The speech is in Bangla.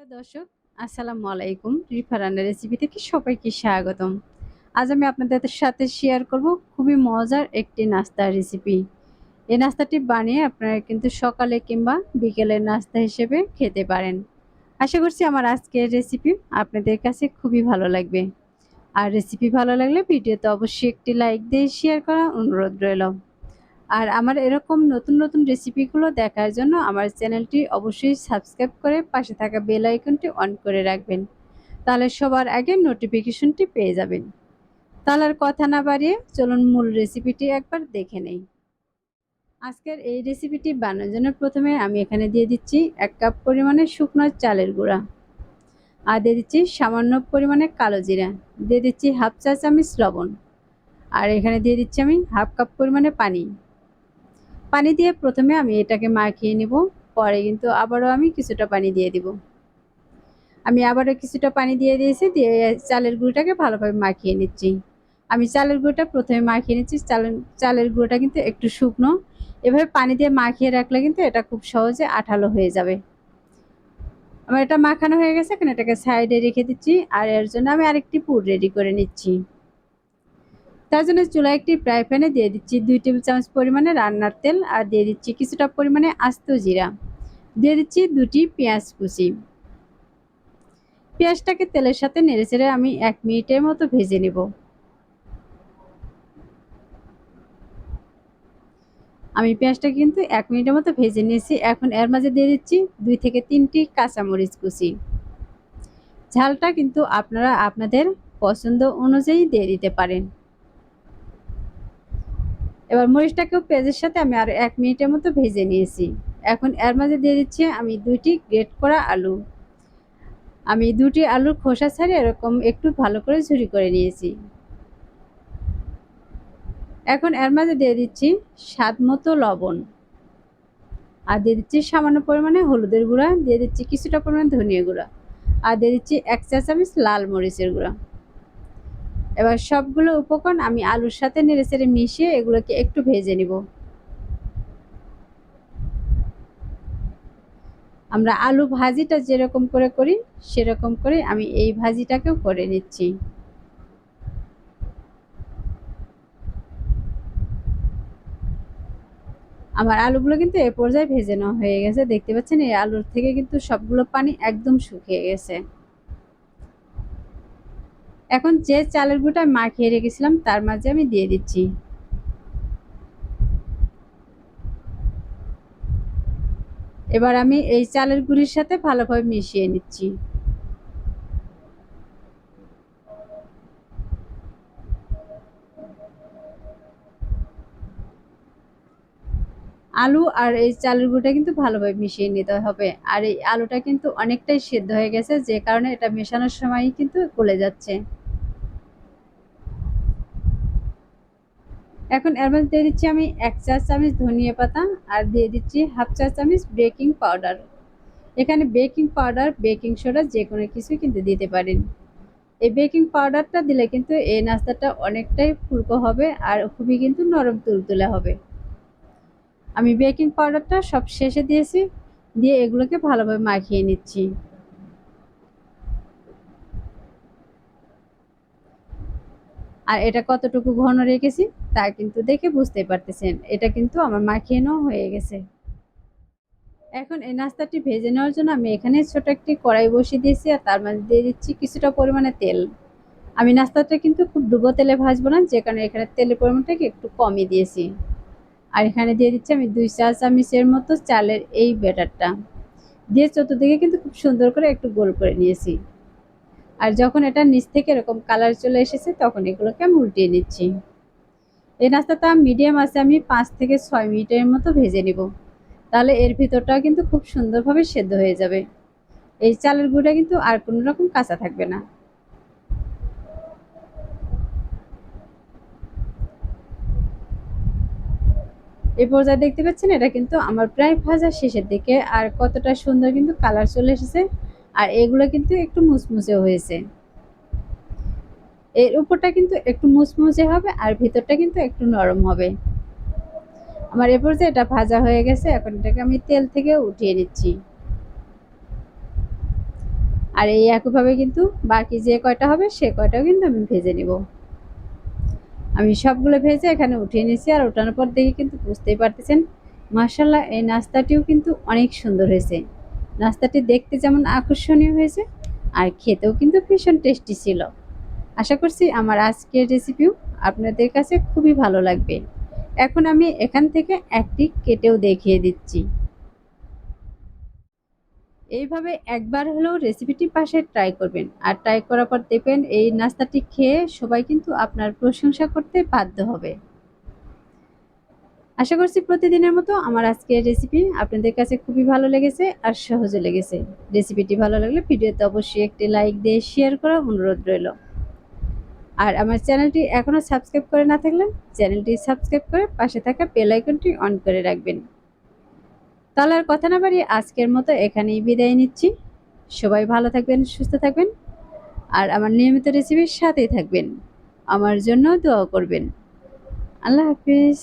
প্রিয় দর্শক, আসসালামু আলাইকুম। রিফা রান্নার রেসিপি থেকে সবাইকে স্বাগতম। আজ আমি আপনাদের সাথে শেয়ার করব খুবই মজার একটি নাস্তার রেসিপি এই নাস্তাটি বানিয়ে আপনারা কিন্তু সকালে কিংবা বিকেলের নাস্তা হিসেবে খেতে পারেন। আশা করছি আমার আজকের রেসিপি আপনাদের কাছে খুবই ভালো লাগবে। আর রেসিপি ভালো লাগলে ভিডিওতে অবশ্যই একটি লাইক দিয়ে শেয়ার করা অনুরোধ রইল। আর আমার এরকম নতুন নতুন রেসিপিগুলো দেখার জন্য আমার চ্যানেলটি অবশ্যই সাবস্ক্রাইব করে পাশে থাকা বেল আইকনটি অন করে রাখবেন। তাহলে সবার আগে নোটিফিকেশনটি পেয়ে যাবেন। তাহলে আর কথা না বাড়িয়ে চলুন মূল রেসিপিটি একবার দেখে নেই। আজকের এই রেসিপিটি বানানোর জন্য প্রথমে আমি এখানে দিয়ে দিচ্ছি এক কাপ পরিমাণে শুকনো চালের গুঁড়া। আর দিয়ে দিচ্ছি সামান্য পরিমাণে কালো জিরা। দিয়ে দিচ্ছি হাফ চা চামচ লবণ। আর এখানে দিয়ে দিচ্ছি আমি হাফ কাপ পরিমাণে পানি। পানি দিয়ে প্রথমে আমি এটাকে মাখিয়ে নিব, পরে কিন্তু আবারও আমি কিছুটা পানি দিয়ে দিব। আমি আবারও কিছুটা পানি দিয়ে দিয়েছি, দিয়ে চালের গুঁড়োটাকে ভালোভাবে মাখিয়ে নিচ্ছি। আমি চালের গুঁড়োটা প্রথমে মাখিয়ে নিচ্ছি, চালের চালের গুঁড়োটা কিন্তু একটু শুকনো। এভাবে পানি দিয়ে মাখিয়ে রাখলে কিন্তু এটা খুব সহজে আঠালো হয়ে যাবে। আমার এটা মাখানো হয়ে গেছে, এখন এটাকে সাইডে রেখে দিচ্ছি, আর এর জন্য আমি আরেকটি পুর রেডি করে নিচ্ছি। তার জন্য চুলা একটি ফ্রাই প্যানে দিয়ে দিচ্ছি দুই টেবিল চামচ পরিমাণে রান্নার তেল আর দিয়ে দিচ্ছি কিছুটা পরিমাণে আস্ত জিরা। দিয়ে দিচ্ছি দুটি পেঁয়াজ কুচি। পেঁয়াজটাকে তেলের সাথে নেড়ে চেড়ে আমি এক মিনিটের মতো ভেজে নেব। আমি পেঁয়াজটা কিন্তু এক মিনিটের মতো ভেজে নিয়েছি। এখন এর মাঝে দিয়ে দিচ্ছি দুই থেকে তিনটি কাঁচামরিচ কুচি। ঝালটা কিন্তু আপনারা আপনাদের পছন্দ অনুযায়ী দিয়ে দিতে পারেন। এবার মরিচটাকেও পেঁয়াজের সাথে আমি আর এক মিনিটের মতো ভেজে নিয়েছি। এখন এর মাঝে দিয়ে দিচ্ছি আমি দুইটি গ্রেট করা আলু। আমি দুটি আলুর খোসা ছাড়িয়ে এরকম একটু ভালো করে ঝুরি করে নিয়েছি। এখন এর মাঝে দিয়ে দিচ্ছি স্বাদ মতো লবণ। আর দিয়ে দিচ্ছি সামান্য পরিমাণে হলুদের গুঁড়া, দিয়ে দিচ্ছি কিছুটা পরিমাণে ধনিয়া গুঁড়া। আর দিয়ে দিচ্ছি এক চা চামচ লাল মরিচের গুঁড়া। এবার সবগুলো উপকরণ আমি আলুর সাথে নেড়ে চেড়ে মিশিয়ে এগুলোকে একটু ভেজে নিব। আমরা আলু ভাজিটা যেরকম করে করি, সেরকম করে আমি এই ভাজিটাকেও করে নিচ্ছি। আমার আলুগুলো কিন্তু এ পর্যায়ে ভেজে নেওয়া হয়ে গেছে। দেখতে পাচ্ছেন, এই আলুর থেকে কিন্তু সবগুলো পানি একদম শুকিয়ে গেছে। এখন যে চালের গুঁটা মাখিয়ে রেখেছিলাম, তার মাঝে আমি দিয়ে দিচ্ছি। এবার আমি এই চালের গুঁড়ির সাথে ভালোভাবে মিশিয়ে নিচ্ছি। আলু আর এই চালের গুঁড়োটা কিন্তু ভালোভাবে মিশিয়ে নিতে হবে। আর এই আলুটা কিন্তু অনেকটাই সেদ্ধ হয়ে গেছে, যে কারণে এটা মেশানোর সময়ই কিন্তু গলে যাচ্ছে। এখন মধ্যে দিয়ে দিচ্ছি আমি এক চা চামচ ধনিয়া পাতা আর দিয়ে দিচ্ছি হাফ চা চামচ বেকিং পাউডার। এখানে বেকিং পাউডার, বেকিং সোডা যে কোনো কিছু কিন্তু দিতে পারেন। এই বেকিং পাউডারটা দিলে কিন্তু এই নাস্তাটা অনেকটাই ফুলকো হবে আর খুবই কিন্তু নরম তুলতুলে হবে। আমি বেকিং পাউডারটা সব শেষে দিয়েছি, দিয়ে এগুলোকে ভালোভাবে মাখিয়ে নিচ্ছি। আর এটা কতটুকু ঘন রেখেছি? তা কিন্তু দেখে বুঝতে পারতেছেন। এটা কিন্তু আমার মাখিয়ে নেওয়া হয়ে গেছে। এখন এই নাস্তাটি ভেজে নেওয়ার জন্য আমি এখানে ছোট একটি কড়াই বসিয়ে দিয়েছি আর তার মাঝে দিয়ে দিচ্ছি কিছুটা পরিমাণে তেল। আমি নাস্তাটা কিন্তু খুব ডুবো তেলে ভাজবো না, যে কারণে এখানে তেলের পরিমাণটাকে একটু কমই দিয়েছি। আর এখানে দিয়ে দিচ্ছি আমি দুই চা চামিচের মতো চালের এই ব্যাটারটা। দিয়ে চতুর্দিকে কিন্তু খুব সুন্দর করে একটু গোল করে নিয়েছি। আর যখন এটা নিচ থেকে এরকম কালার চলে এসেছে, তখন এগুলোকে আমি উল্টিয়ে নিচ্ছি। এই নাস্তাটা মিডিয়াম আছে, আমি পাঁচ থেকে ছয় মিনিটের মতো ভেজে নিব। তাহলে এর ভিতরটাও কিন্তু খুব সুন্দরভাবে সেদ্ধ হয়ে যাবে। এই চালের গুঁড়া কিন্তু আর কোনো রকম কাঁচা থাকবে না। এই পর্যায়ে দেখতে পাচ্ছেন, এটা কিন্তু আমার প্রায় ভাজা শেষের দিকে, আর কতটা সুন্দর কিন্তু কালার চলে এসেছে, আর এগুলো কিন্তু একটু মুসমুসে হয়েছে। এর উপরটা কিন্তু একটু মুসমুসে হবে আর ভিতরটা কিন্তু একটু নরম হবে। আমার এ পর্যায়ে এটা ভাজা হয়ে গেছে, এখন এটাকে আমি তেল থেকে উঠিয়ে নিচ্ছি। আর এই একইভাবে কিন্তু বাকি যে কয়টা হবে, সে কয়টাও কিন্তু আমি ভেজে নিব। আমি সবগুলো ভেজে এখানে উঠিয়ে নিয়েছি আর ওঠানোর পর দেখে কিন্তু বুঝতেই পারতেছেন মার্শাল্লাহ এই নাস্তাটিও কিন্তু অনেক সুন্দর হয়েছে। নাস্তাটি দেখতে যেমন আকর্ষণীয় হয়েছে, আর খেতেও কিন্তু ভীষণ টেস্টি ছিল। আশা করছি আমার আজকের রেসিপিও আপনাদের কাছে খুবই ভালো লাগবে। এখন আমি এখান থেকে একটি কেটেও দেখিয়ে দিচ্ছি। এইভাবে একবার হলেও রেসিপিটি পাশে ট্রাই করবেন। আর ট্রাই করার পর দেখবেন এই নাস্তাটি খেয়ে সবাই কিন্তু আপনার প্রশংসা করতে বাধ্য হবে। আশা করছি প্রতিদিনের মতো আমার আজকের রেসিপি আপনাদের কাছে খুবই ভালো লেগেছে আর সহজে লেগেছে। রেসিপিটি ভালো লাগলে ভিডিওতে অবশ্যই একটি লাইক দিয়ে শেয়ার করা অনুরোধ রইল। আর আমার চ্যানেলটি এখনও সাবস্ক্রাইব করে না থাকলে চ্যানেলটি সাবস্ক্রাইব করে পাশে থাকা বেল আইকনটি অন করে রাখবেন। তাহলে আর কথা না বাড়িয়ে আজকের মতো এখানেই বিদায় নিচ্ছি। সবাই ভালো থাকবেন, সুস্থ থাকবেন, আর আমার নিয়মিত রেসিপির সাথেই থাকবেন। আমার জন্য দোয়া করবেন। আল্লাহ হাফিজ।